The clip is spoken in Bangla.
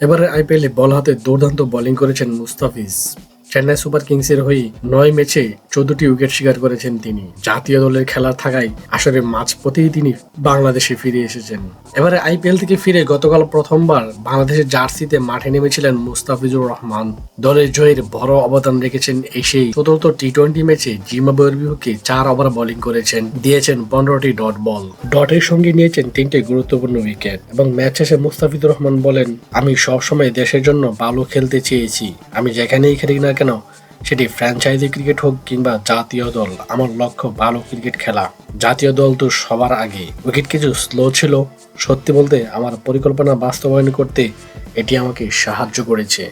এবারে আইপিএলে বল হাতে দুর্দান্ত বোলিং করেছেন মুস্তাফিজ। চেন্নাই সুপার কিংসের হয়ে নয় ম্যাচে চোদ্দটি উইকেট শিকার করেছেন তিনি। জাতীয় দলের খেলা থাকায় আসলে মাঝ পথেই তিনি বাংলাদেশে ফিরে এসেছেন। এবারে আইপিএল থেকে ফিরে গতকাল প্রথমবার বাংলাদেশের জার্সিতে মাঠে নেমেছিলেন মুস্তাফিজুর রহমান। দলের জয়ের বড় অবদান রেখেছেন এসেই চতুর্থ টি টোয়েন্টি ম্যাচে জিম্বাবুয়ের বিপক্ষে চার ওভার বোলিং করেছেন, দিয়েছেন পনেরোটি ডট বল। ডটের সঙ্গে নিয়েছেন তিনটি গুরুত্বপূর্ণ উইকেট এবং ম্যাচ শেষে মুস্তাফিজুর রহমান বলেন, আমি সবসময় দেশের জন্য ভালো খেলতে চেয়েছি। আমি যেখানেই খেলি না কেন সেটি ফ্র্যাঞ্চাইজি ক্রিকেট হোক কিংবা জাতীয় দল, আমার লক্ষ্য ভালো ক্রিকেট খেলা। জাতীয় দল তো সবার আগে। উইকেট কিছু স্লো ছিল। সত্যি বলতে, আমার পরিকল্পনা বাস্তবায়ন করতে এটি আমাকে সাহায্য করেছে।